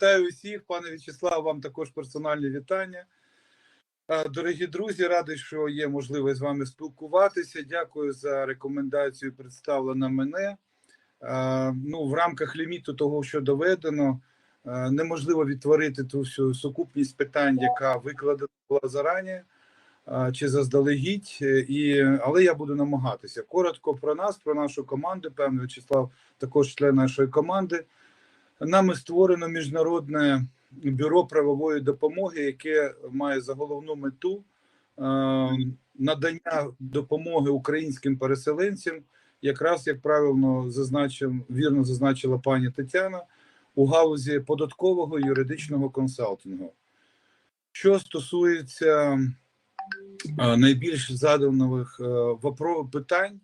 Вітаю усіх, пане В'ячеслав, вам також персональні вітання. Дорогі друзі, радий, що є можливість з вами спілкуватися. Дякую за рекомендацію, представлена мене. Ну, в рамках ліміту того, що доведено, неможливо відтворити ту всю сукупність питань, яка викладена була зарані чи заздалегідь. І, але я буду намагатися. Коротко про нас, про нашу команду. Певно, В'ячеслав також член нашої команди. Нами створено міжнародне бюро правової допомоги, яке має за головну мету е, надання допомоги українським переселенцям, якраз як правильно зазначив, вірно зазначила пані Тетяна, у галузі податкового юридичного консалтингу. Що стосується е, найбільш заданих е, питань,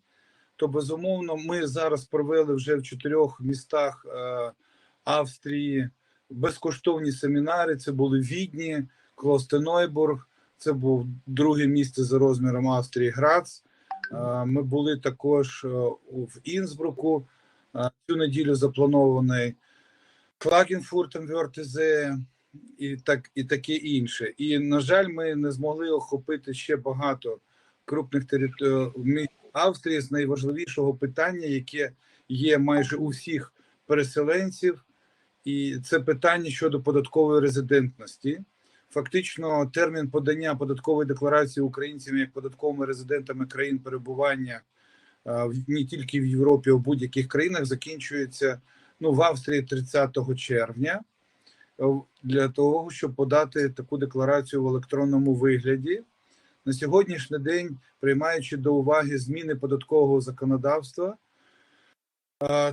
то безумовно ми зараз провели вже в чотирьох містах Австрії безкоштовні семінари. Це були Відні, Клостенойбург, це був друге місце за розміром Австрії Грац. Е, Ми були також е, в Інсбруку. Е, Цю неділю запланований Клакенфуртен Вертезе і так і таке інше. І на жаль, ми не змогли охопити ще багато крупних територій Австрії з найважливішого питання, яке є майже у всіх переселенців, і це питання щодо податкової резидентності. Фактично, термін подання податкової декларації українцями як податковими резидентами країн перебування в- не тільки в Європі, а в будь-яких країнах закінчується ну в Австрії 30 червня е, для того, щоб подати таку декларацію в електронному вигляді. На сьогоднішній день, приймаючи до уваги зміни податкового законодавства,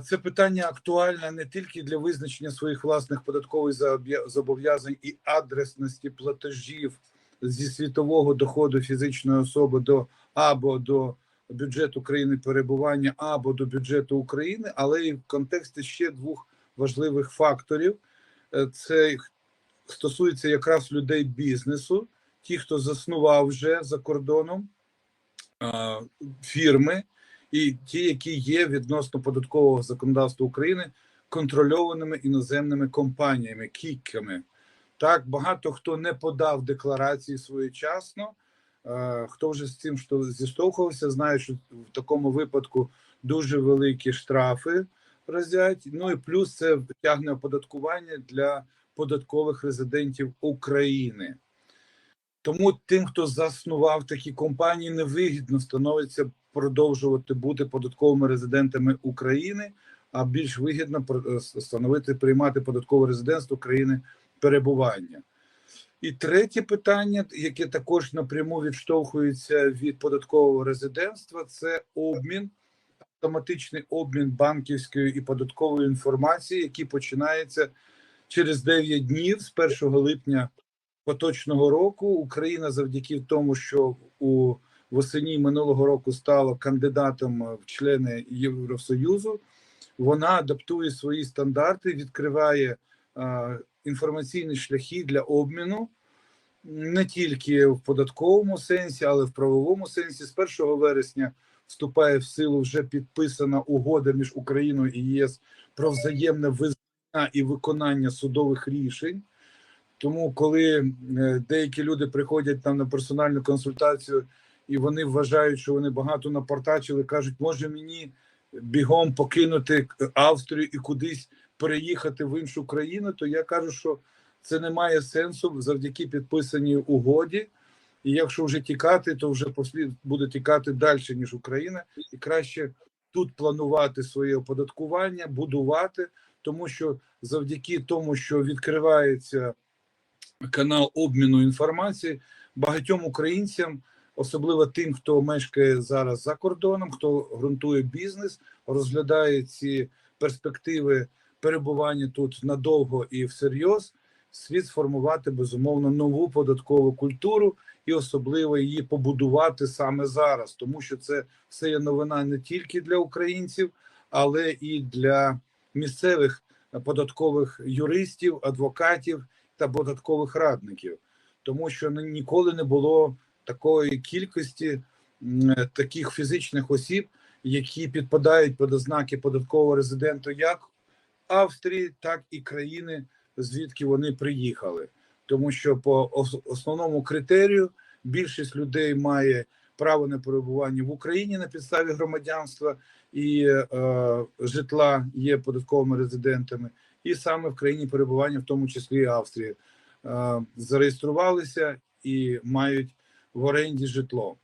це питання актуальне не тільки для визначення своїх власних податкових зобов'язань і адресності платежів зі світового доходу фізичної особи до або до бюджету країни перебування, або до бюджету України, але і в контексті ще двох важливих факторів. Е, Це стосується якраз людей бізнесу, ті, хто заснував вже за кордоном фірми, і ті, які є відносно податкового законодавства України контрольованими іноземними компаніями, кіками. Так, багато хто не подав декларації своєчасно. Е, Хто вже з цим що зіштовхувався, знає, що в такому випадку дуже великі штрафи разять. Ну і плюс це тягне оподаткування для податкових резидентів України. Тому тим, хто заснував такі компанії, невигідно становиться продовжувати бути податковими резидентами України, а більш вигідно е, становити приймати податкове резидентство країни перебування. І третє питання, яке також напряму відштовхується від податкового резидентства, це обмін, автоматичний обмін банківської і податкової інформації, який починається через 9 днів з 1 липня поточного року. Україна завдяки тому, що у восені минулого року стала кандидатом в члени Євросоюзу, вона адаптує свої стандарти, відкриває е, інформаційні шляхи для обміну не тільки в податковому сенсі, але й в правовому сенсі. З 1 вересня вступає в силу вже підписана угода між Україною і ЄС про взаємне визнання і виконання судових рішень. Тому, коли е, деякі люди приходять там на персональну консультацію, і вони вважають, що вони багато напортачили, кажуть, може мені бігом покинути Австрію і кудись переїхати в іншу країну, то я кажу, що це не має сенсу завдяки підписаній угоді. І якщо вже тікати, то вже послід буде тікати далі, ніж Україна, і краще тут планувати своє оподаткування, будувати, тому що завдяки тому, що відкривається канал обміну інформації, багатьом українцям, особливо тим, хто мешкає зараз за кордоном, хто ґрунтує бізнес, розглядає ці перспективи перебування тут надовго і всерйоз, слід сформувати безумовно нову податкову культуру і особливо її побудувати саме зараз, тому що це все є новина не тільки для українців, але і для місцевих податкових юристів, адвокатів та податкових радників, тому що ні- ніколи не було такої кількості таких фізичних осіб, які підпадають під ознаки податкового резиденту як Австрії, так і країни звідки вони приїхали. Тому що по основному критерію більшість людей має право на перебування в Україні на підставі громадянства і е, житла є податковими резидентами, і саме в країні перебування, в тому числі і Австрії, е, зареєструвалися і мають в оренді житло.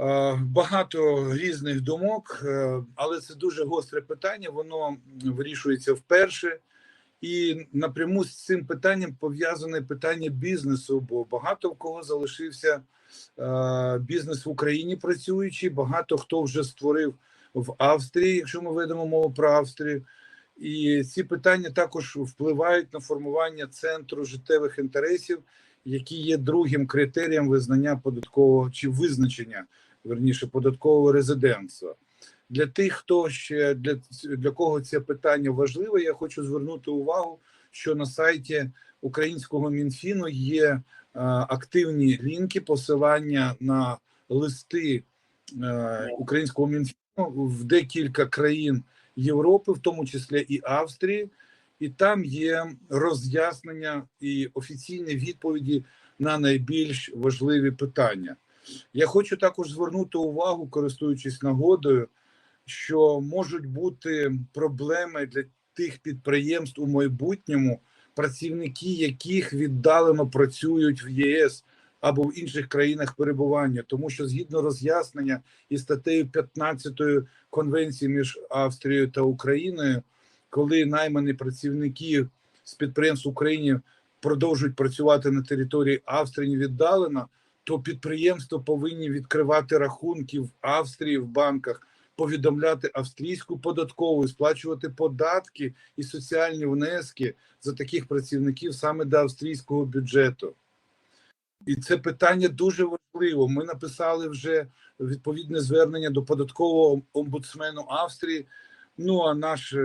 Е, Багато різних думок, е, але це дуже гостре питання. Воно вирішується вперше, і напряму з цим питанням пов'язане питання бізнесу, бо багато в кого залишився е, бізнес в Україні працюючий, багато хто вже створив в Австрії, якщо ми ведемо мову про Австрію. І ці питання також впливають на формування центру життєвих інтересів, які є другим критерієм визнання податкового чи визначення верніше податкового резидентства. Для тих, хто ще для, для кого це питання важливе, я хочу звернути увагу, що на сайті українського мінфіну є е, активні лінки, посилання на листи е, українського мінфіну в декілька країн Європи, в тому числі і Австрії, і там є роз'яснення і офіційні відповіді на найбільш важливі питання. Я хочу також звернути увагу, користуючись нагодою, що можуть бути проблеми для тих підприємств у майбутньому, працівники яких віддалено працюють в ЄС або в інших країнах перебування, тому що згідно роз'яснення і статтею 15 конвенції між Австрією та Україною, коли наймані працівники з підприємств України продовжують працювати на території Австрії віддалено, то підприємства повинні відкривати рахунки в Австрії в банках, повідомляти австрійську податкову, сплачувати податки і соціальні внески за таких працівників саме до австрійського бюджету. І це питання дуже важливо. Ми написали вже відповідне звернення до податкового омбудсмену Австрії. Ну а наші,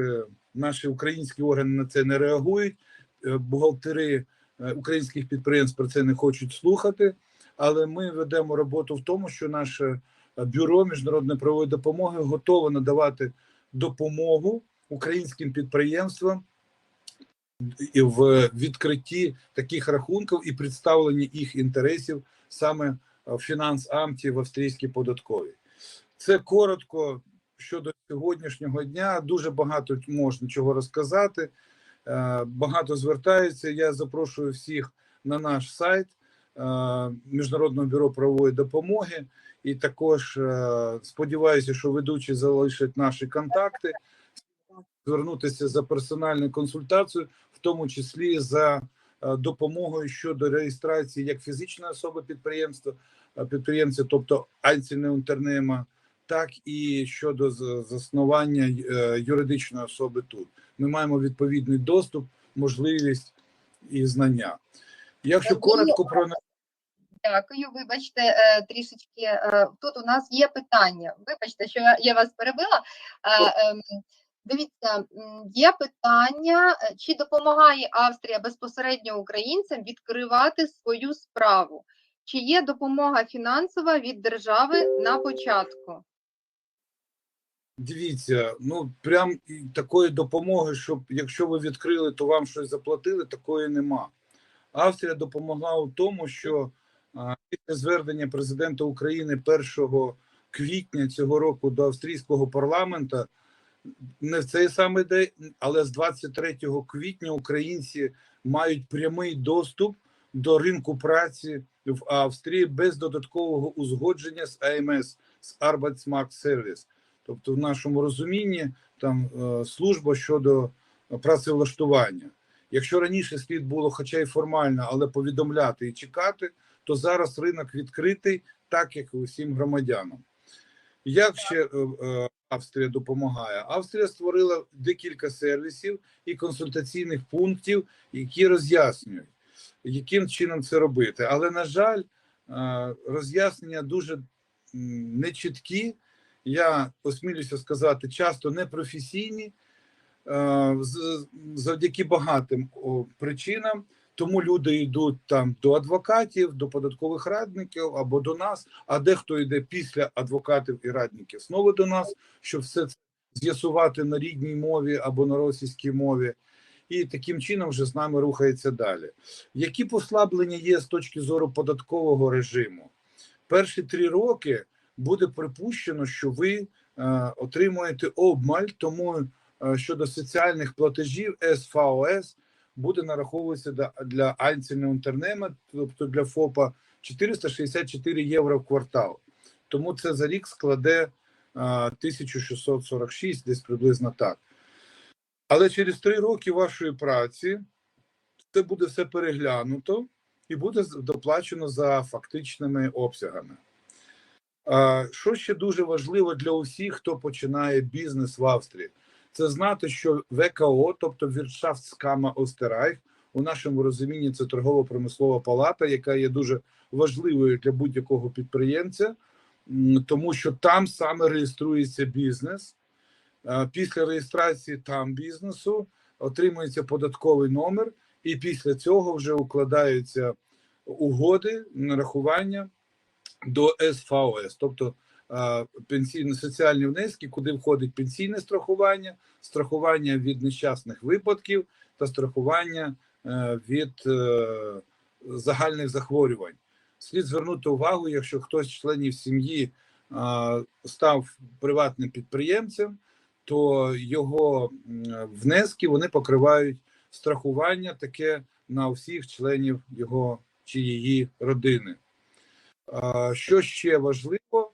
наші українські органи на це не реагують. Е, Бухгалтери е, українських підприємств про це не хочуть слухати. Але ми ведемо роботу в тому, що наше бюро міжнародної правової допомоги готове надавати допомогу українським підприємствам в відкритті таких рахунків і представленні їх інтересів саме в фінансамті в австрійській податковій. Це коротко щодо сьогоднішнього дня. Дуже багато можна чого розказати. Е, Багато звертаються. Я запрошую всіх на наш сайт е, Міжнародного бюро правової допомоги. І також е, сподіваюся, що ведучі залишать наші контакти, звернутися за персональною консультацією, в тому числі за допомогою щодо реєстрації як фізичної особи підприємства, підприємця, тобто Альцінеунтернема, так і щодо заснування е, юридичної особи тут. Ми маємо відповідний доступ, можливість і знання. Якщо коротко про Дякую, вибачте, е, трішечки е, тут у нас є питання. Вибачте, що я- вас перебила. Ем, Дивіться, є питання, чи допомагає Австрія безпосередньо українцям відкривати свою справу? Чи є допомога фінансова від держави на початку? Дивіться, ну прям такої допомоги, щоб якщо ви відкрили, то вам щось заплатили, такої нема. Австрія допомогла у тому, що після звернення президента України 1 квітня цього року до австрійського парламенту, не в цей самий день, але з 23 квітня українці мають прямий доступ до ринку праці в Австрії без додаткового узгодження з АМС з Arbeitsmarkt Service. Тобто, в нашому розумінні там е, служба щодо працевлаштування. Якщо раніше слід було, хоча й формально, але повідомляти і чекати, то зараз ринок відкритий, так як і усім громадянам. Як ще е, е, Австрія допомагає? Австрія створила декілька сервісів і консультаційних пунктів, які роз'яснюють, яким чином це робити. Але, на жаль, роз'яснення дуже нечіткі я осмілюся сказати, часто непрофесійні е, завдяки багатим причинам. Тому люди йдуть там до адвокатів, до податкових радників або до нас. А дехто йде після адвокатів і радників знову до нас, щоб все це з'ясувати на рідній мові або на російській мові. і таким чином вже з нами рухається далі. Які послаблення є з точки зору податкового режиму? Перші три роки буде припущено, що ви е, отримуєте обмаль, тому е, щодо соціальних платежів СФОС буде нараховуватися для, Einzelne тобто для ФОПа 464 євро в квартал. Тому це за рік складе е, 1646, десь приблизно так. Але через три роки вашої праці це буде все переглянуто і буде доплачено за фактичними обсягами. А, Що ще дуже важливо для усіх, хто починає бізнес в Австрії, це знати, що ВКО, тобто Wirtschaftskammmer Österreich, у нашому розумінні це торгово-промислова палата, яка є дуже важливою для будь-якого підприємця, тому що там саме реєструється бізнес. Е, Після реєстрації там бізнесу отримується податковий номер, і після цього вже укладаються угоди нарахування до СФОС, тобто е, пенсійно соціальні внески, куди входить пенсійне страхування, страхування від нещасних випадків та страхування е, від е, загальних захворювань. Слід звернути увагу, якщо хтось з членів сім'ї став приватним підприємцем, то його внески вони покривають страхування таке на всіх членів його чи її родини. Що ще важливо?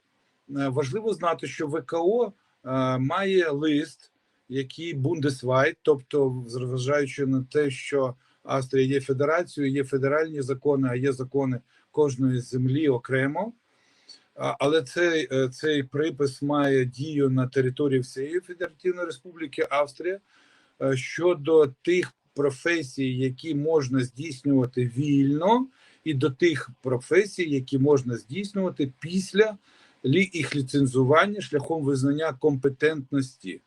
Е, Важливо знати, що ВКО е, має лист, який Бундесвайт, тобто, зважаючи на те, що Австрія є федерацією, є федеральні закони, а є закони кожної землі окремо. Але цей, е, цей припис має дію на території всієї Федеративної Республіки Австрія щодо тих професій, які можна здійснювати вільно, і до тих професій, які можна здійснювати після їх ліцензування шляхом визнання компетентності.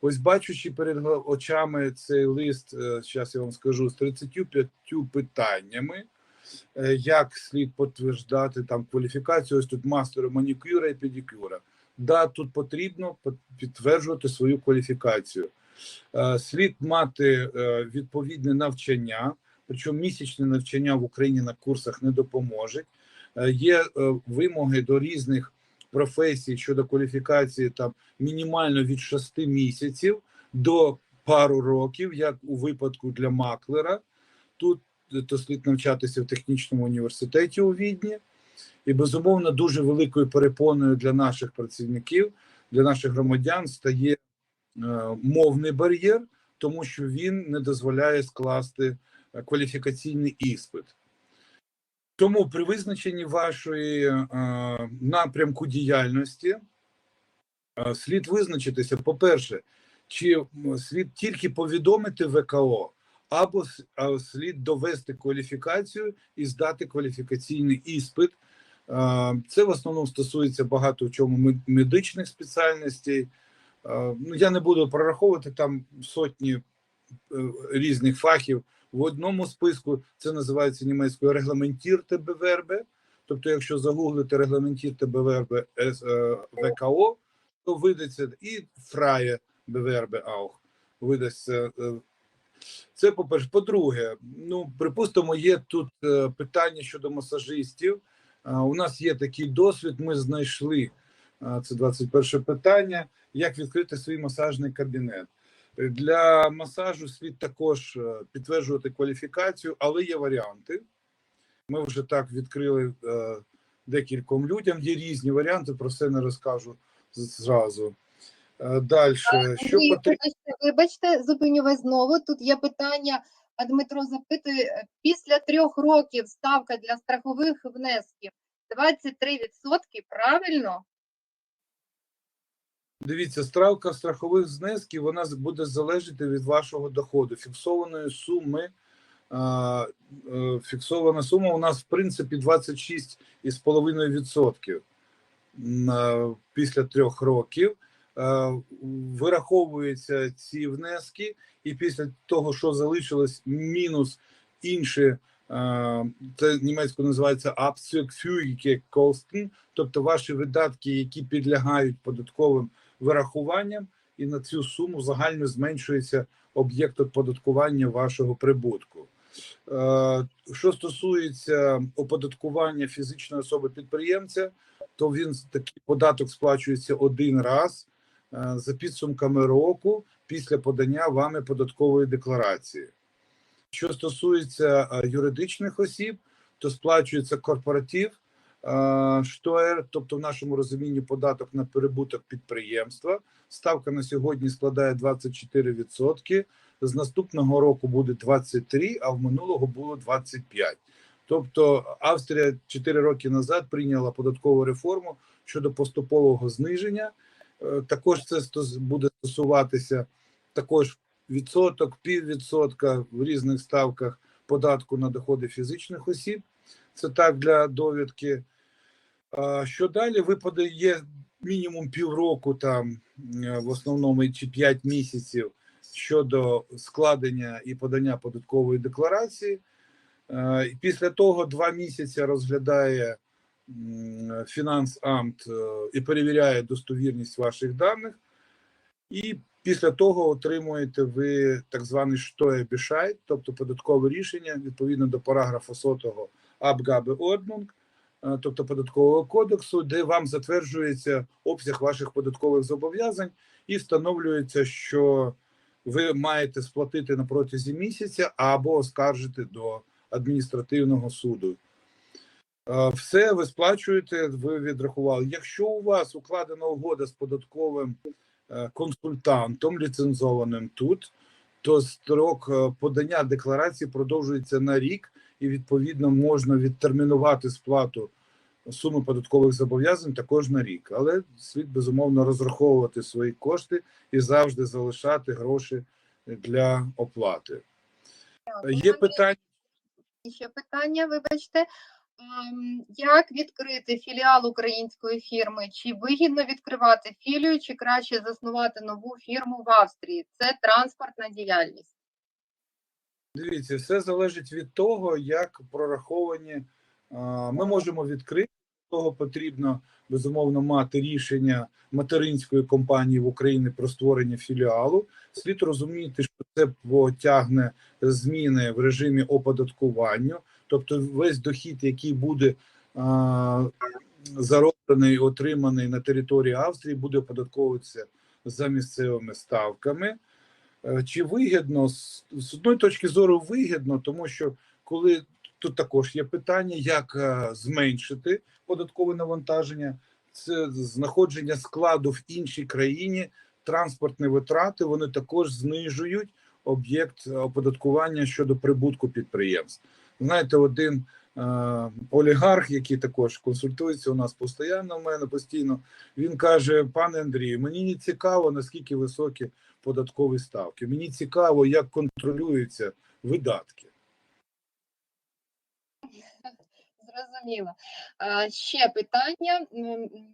Ось бачучи перед очами цей лист, зараз я вам скажу, з 35 питаннями, е, як слід підтверджати там кваліфікацію, ось тут мастеру манікюра і педикюра. Да, тут потрібно підтверджувати свою кваліфікацію. Е, Слід мати е, відповідне навчання, причому місячне навчання в Україні на курсах не допоможе. Е, Є е, вимоги до різних професій щодо кваліфікації там мінімально від 6 місяців до пару років, як у випадку для маклера. Тут е, то слід навчатися в технічному університеті у Відні. І безумовно дуже великою перепоною для наших працівників, для наших громадян стає мовний бар'єр, тому що він не дозволяє скласти кваліфікаційний іспит. Тому при визначенні вашої е, напрямку діяльності е, слід визначитися, по-перше, чи слід тільки повідомити ВКО, або слід довести кваліфікацію і здати кваліфікаційний іспит. Е, Це в основному стосується багато в чому медичних спеціальностей. Е, Ну, я не буду прораховувати там сотні е, різних фахів. В одному списку це називається німецькою регламентірте бевербе. Тобто, якщо загуглити регламентірте бевербе С- е, ВКО, то видасться і фрає бевербе аух. Видасться. е, Це по-перше. По-друге, ну припустимо, є тут е, питання щодо масажистів. Е, У нас є такий досвід. Ми знайшли е, це 21 питання. Як відкрити свій масажний кабінет? Е, Для масажу слід також е, підтверджувати кваліфікацію, але є варіанти. Ми вже так відкрили е, декільком людям. Є різні варіанти, про це не розкажу зразу. Далі, що потрібно? вибачте, зупиню вас знову. Тут є питання. А Дмитро запитує: е, після трьох років ставка для страхових внесків 23%, правильно? Дивіться, ставка страхових знесків вона буде залежати від вашого доходу. Фіксованої суми. е, Фіксована сума у нас в принципі 26,5% м, е, після трьох років. Е, Вираховуються ці внески, і після того, що залишилось, мінус інші, це німецькою називається Abzügfügige Kosten, тобто ваші видатки, які підлягають податковим вирахуванням, і на цю суму загально зменшується об'єкт оподаткування вашого прибутку. Е, Що стосується оподаткування фізичної особи підприємця, то він такий податок сплачується один раз е, за підсумками року після подання вами податкової декларації. Що стосується е, юридичних осіб, то сплачується корпоратив штоер, тобто в нашому розумінні податок на перебуток підприємства. Ставка на сьогодні складає 24%. З наступного року буде 23, а в минулого було 25. Тобто Австрія 4 роки назад прийняла податкову реформу щодо поступового зниження. Е, Також це буде стосуватися також відсоток, піввідсотка в різних ставках податку на доходи фізичних осіб. Це так для довідки. Що далі? Ви подає мінімум півроку, там е, в основному чи 5 місяців щодо складення і подання податкової декларації. Е, Після того два місяці розглядає фінансамт е, і перевіряє достовірність ваших даних. І після того отримуєте ви так званий штоєбішайт, тобто податкове рішення відповідно до параграфу 100 Абгаби е, тобто податкового кодексу, де вам затверджується обсяг ваших податкових зобов'язань і встановлюється, що ви маєте сплатити на протязі місяця або оскаржити до адміністративного суду. Е, Все ви сплачуєте, ви відрахували. Якщо у вас укладена угода з податковим е, консультантом, ліцензованим тут, то строк е, подання декларації продовжується на рік, і відповідно можна відтермінувати сплату суми податкових зобов'язань також на рік. Але слід безумовно розраховувати свої кошти і завжди залишати гроші для оплати. Е, Є питання. Ще питання, вибачте. Ем, Як відкрити філіал української фірми? Чи вигідно відкривати філію, чи краще заснувати нову фірму в Австрії? Це транспортна діяльність. Дивіться, все залежить від того, як прораховані. Ми можемо відкрити. Того потрібно безумовно мати рішення материнської компанії в Україні про створення філіалу. Слід розуміти, що це потягне зміни в режимі оподаткування, тобто весь дохід, який буде зароблений, отриманий на території Австрії, буде оподатковуватися за місцевими ставками. Е, Чи вигідно з одної точки зору вигідно, тому що коли тут також є питання, як е, зменшити податкове навантаження, це знаходження складу в іншій країні, транспортні витрати вони також знижують об'єкт оподаткування щодо прибутку підприємств. Знаєте, один олігарх, який також консультується у нас постійно, в мене постійно, він каже: пане Андрію, мені не цікаво, наскільки високі податкові ставки. Мені цікаво, як контролюються видатки. Зрозуміло. Е, Ще питання: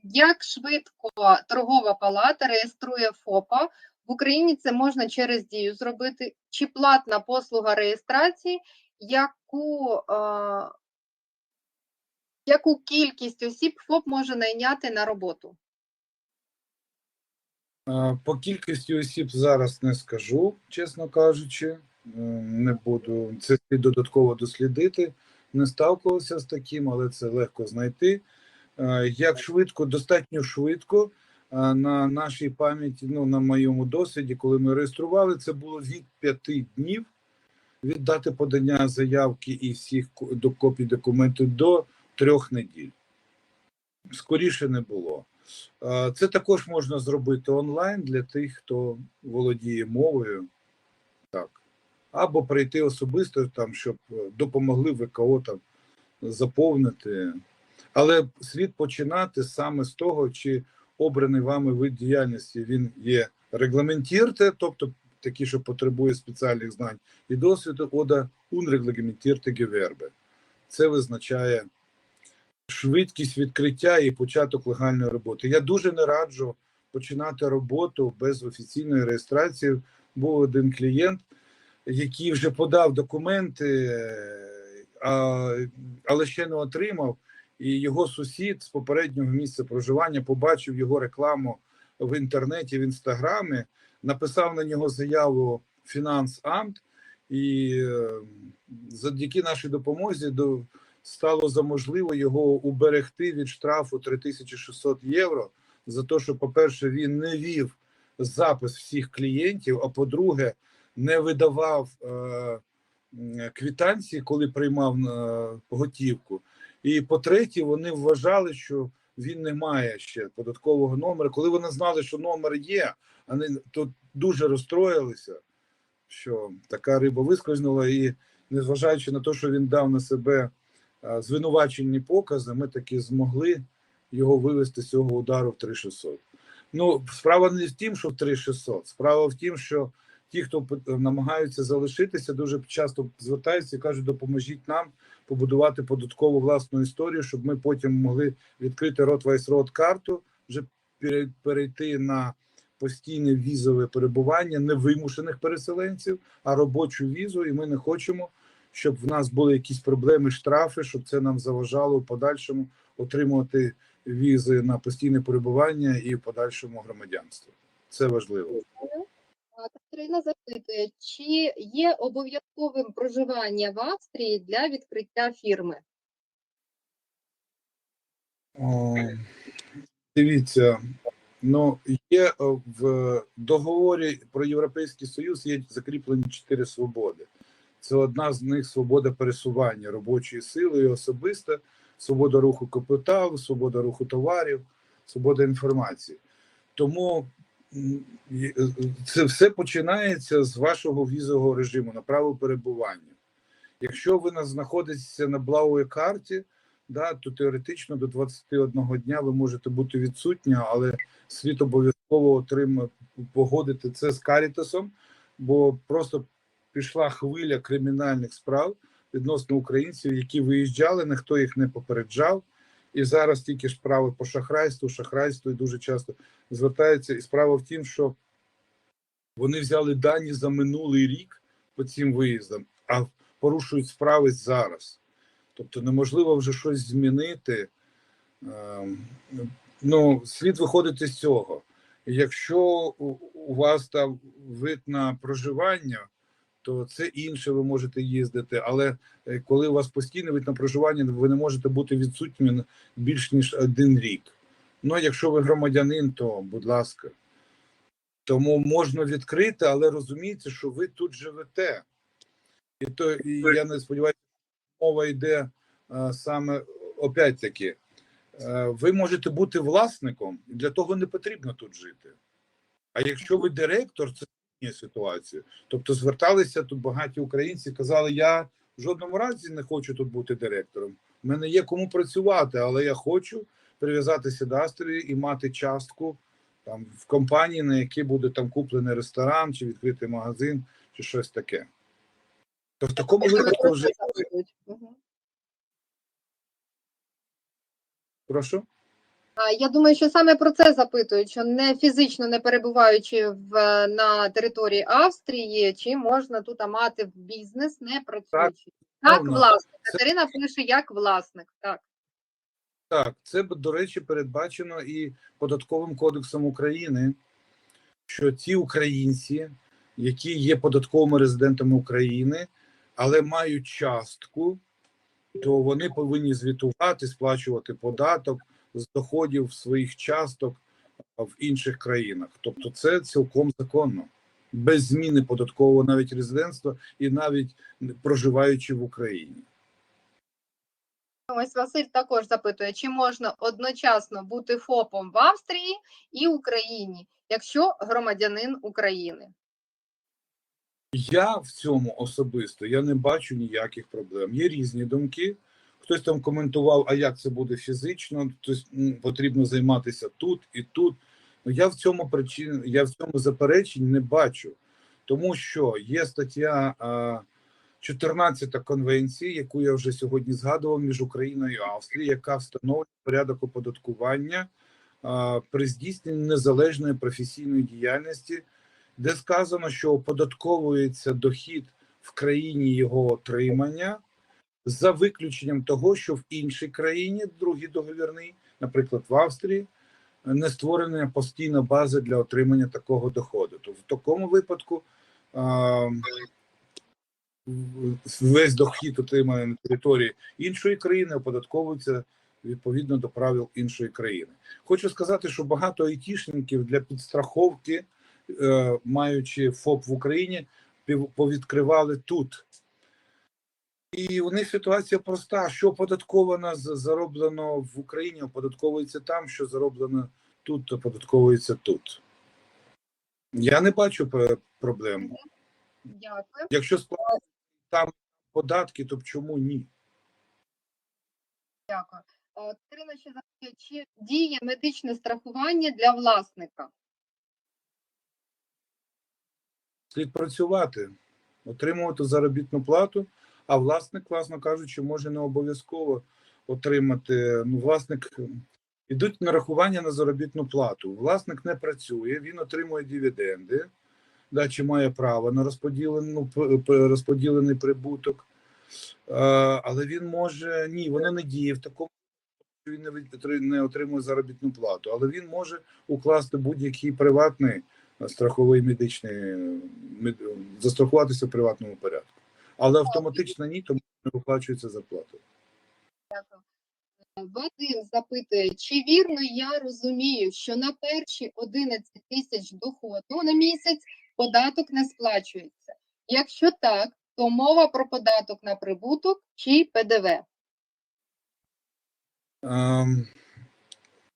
як швидко торгова палата реєструє ФОПа? В Україні це можна через дію зробити. Чи платна послуга реєстрації? Яку, е, яку кількість осіб ФОП може найняти на роботу? Е, По кількості осіб зараз не скажу, чесно кажучи. Е, Не буду це додатково дослідити. Не сталкувався з таким, але це легко знайти. Е, Як швидко, достатньо швидко на нашій пам'яті, ну на моєму досвіді, коли ми реєстрували, це було від п'яти днів від дати подання заявки і всіх копій документів до трьох неділь. Скоріше не було. Це також можна зробити онлайн для тих, хто володіє мовою, так. Або прийти особисто, там, щоб е, допомогли ВКО там заповнити. Але слід починати саме з того, чи обраний вами вид діяльності він є регламентірте, тобто такий, що потребує спеціальних знань і досвіду, ода унрегламентірте гевербе. Це визначає швидкість відкриття і початок легальної роботи. Я дуже не раджу починати роботу без офіційної реєстрації. Був один клієнт, який вже подав документи, а, але ще не отримав. І його сусід з попереднього місця проживання побачив його рекламу в інтернеті, в інстаграмі, написав на нього заяву Фінансамт, і е, завдяки нашій допомозі до стало за можливо його уберегти від штрафу 3600 євро за те, що, по-перше, він не вів запис всіх клієнтів, а по-друге, не видавав е, м, квитанції, коли приймав е, готівку. І по-третє, вони вважали, що він не має ще податкового номера. Коли вони знали, що номер є, вони то дуже розстроїлися, що така риба вискользнула, і незважаючи на те, що він дав на себе звинувачені покази, ми таки змогли його вивести з цього удару в 3600. Ну, справа не в тім, що в 3600, справа в тім, що ті, хто п- намагаються залишитися, дуже часто звертаються і кажуть, допоможіть нам побудувати податкову власну історію, щоб ми потім могли відкрити рот карту, вже пере- перейти на постійне візове перебування невимушених переселенців, а робочу візу. І ми не хочемо, щоб в нас були якісь проблеми, штрафи, щоб це нам заважало в подальшому отримувати візи на постійне перебування і в подальшому громадянство. Це важливо. Катерина запитує, чи є обов'язковим проживання в Австрії для відкриття фірми? О, дивіться, ну є в договорі про Європейський Союз є закріплені чотири свободи. Це одна з них свобода пересування робочої сили і особиста, свобода руху капіталу, свобода руху товарів, свобода інформації. Тому е, це все починається з вашого візового режиму на право перебування. Якщо ви знаходитеся на блауї карті, да, то теоретично до 21 дня ви можете бути відсутні, але світ обов'язково отримає погодити це з Карітасом, бо просто пішла хвиля кримінальних справ відносно українців, які виїжджали, ніхто їх не попереджав. І зараз тільки справи по шахрайству, шахрайству і дуже часто звертаються. І справа в тім, що вони взяли дані за минулий рік по цим виїздам, а порушують справи зараз. Тобто неможливо вже щось змінити. Ем, Ну, слід виходити з цього. Якщо у вас там вид на проживання, то це інше, ви можете їздити. Але е, коли у вас постійний вид на проживання, ви не можете бути відсутніми більш ніж один рік. Ну, якщо ви громадянин, то будь ласка. Тому можна відкрити, але розумієте, що ви тут живете. І то і я не сподіваюся, мова йде е, саме опять таки. е, Ви можете бути власником, і для того не потрібно тут жити. А якщо ви директор, це інша ситуація. Тобто зверталися тут багаті українці, казали: я в жодному разі не хочу тут бути директором. У мене є кому працювати, але я хочу прив'язатися до Австрії і мати частку там в компанії, на якій буде там куплений ресторан, чи відкритий магазин, чи щось таке. То в такому випадку вже прошу. Я думаю, що саме про це запитують, що не фізично не перебуваючи в, на території Австрії, чи можна тут мати бізнес не працюючи. Так, повно. власник. Це- Катерина пише як власник. Так. Так, це до речі передбачено і податковим кодексом України, що ті українці, які є податковими резидентами України, але мають частку, то вони повинні звітувати, сплачувати податок з доходів своїх часток в інших країнах. Тобто, це цілком законно, без зміни податкового навіть резидентства і навіть проживаючи в Україні. Ось Василь також запитує, чи можна одночасно бути ФОПом в Австрії і Україні, якщо громадянин України. Я в цьому особисто я не бачу ніяких проблем. Є різні думки. Хтось там коментував, а як це буде фізично, тобто потрібно займатися тут і тут. Ну я в цьому причин, я в цьому заперечень не бачу, тому що є стаття а, 14 конвенції, яку я вже сьогодні згадував між Україною і Австрією, яка встановлює порядок оподаткування при здійсненні незалежної професійної діяльності де сказано, що оподатковується дохід в країні його отримання за виключенням того, що в іншій країні, другий договірний, наприклад, в Австрії, не створена постійна база для отримання такого доходу. То в такому випадку а, весь дохід отриманий на території іншої країни оподатковується відповідно до правил іншої країни. Хочу сказати, що багато айтішників для підстраховки, е, маючи ФОП в Україні, повідкривали тут. І у них ситуація проста: що оподатковано зароблено в Україні, оподатковується там, що зароблено тут, оподатковується тут. Я не бачу проблем. Дякую. Якщо сплатити там податки, то чому ні? Дякую. Е, Катерина ще запитує, чи діє медичне страхування для власника? Слід працювати, отримувати заробітну плату, а власник, власно кажучи, може не обов'язково отримати. Ну, власник ідуть нарахування на заробітну плату. Власник не працює, він отримує дивіденди, да, чи має право на розподілену розподілений прибуток. Е, але він може ні, воно не діє в такому. Він не отримує заробітну плату, але він може укласти будь-який приватний е, страховий медичний е, мед- е, застрахуватися в приватному порядку. Але автоматично ні, тому не виплачується зарплата. Дякую. Е, Вадим запитує, чи вірно я розумію, що на перші 11 тисяч доходу на місяць податок не сплачується? Якщо так, то мова про податок на прибуток чи ПДВ? Ем,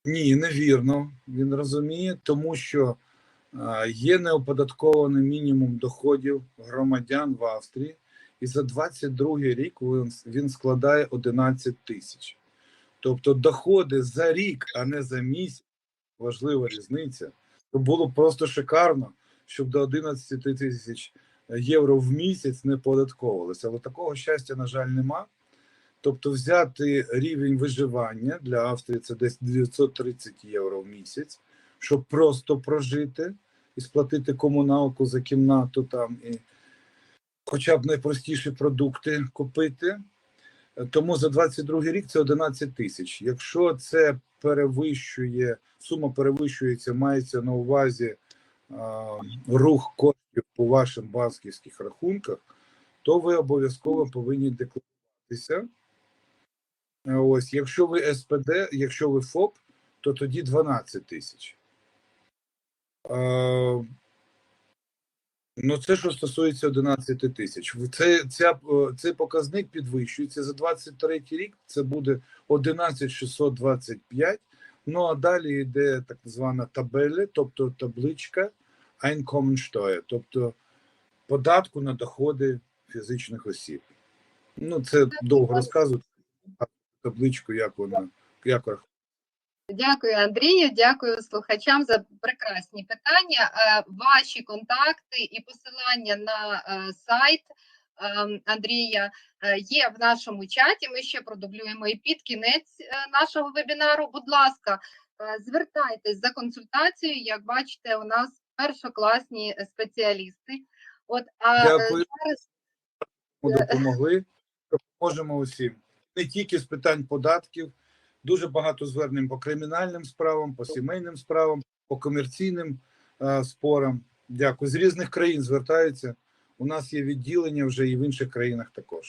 ні, невірно. Він розуміє, тому що е, є неоподаткований мінімум доходів громадян в Австрії, і за 22 рік він, складає 11 тисяч. Тобто доходи за рік, а не за місяць, важлива різниця. Було б просто шикарно, щоб до 11 тисяч євро в місяць не податковувалося. Але такого щастя, на жаль, нема. Тобто, взяти рівень виживання для Австрії це десь 930 євро в місяць, щоб просто прожити і сплатити комуналку за кімнату там і хоча б найпростіші продукти купити. Е, Тому за 22 рік це 11 тисяч. Якщо це перевищує, сума перевищується, мається на увазі а, рух коштів по вашим банківських рахунках, то ви обов'язково повинні декларуватися. Е, Ось, якщо ви СПД, якщо ви ФОП, то тоді 12 тисяч. Е, Ну, це що стосується 11 тисяч. Це, ця, цей показник підвищується за 23 рік. Це буде 11625. Ну а далі йде так звана табеля, тобто табличка Einkommensteuer, тобто податку на доходи фізичних осіб. Ну, це довго розказувати. Табличку, як вона, як рахується. Дякую, Андрію. Дякую слухачам за прекрасні питання. Е, Ваші контакти і посилання на е, сайт е, Андрія є в нашому чаті. Ми ще продублюємо і під кінець нашого вебінару. Будь ласка, звертайтесь за консультацією. Як бачите, у нас першокласні спеціалісти. От а Дякую. зараз допомогли. Допоможемо усім. Не тільки з питань податків, дуже багато звернень по кримінальним справам, по сімейним справам, по комерційним е, спорам. Дякую. З різних країн звертаються. У нас є відділення вже і в інших країнах також.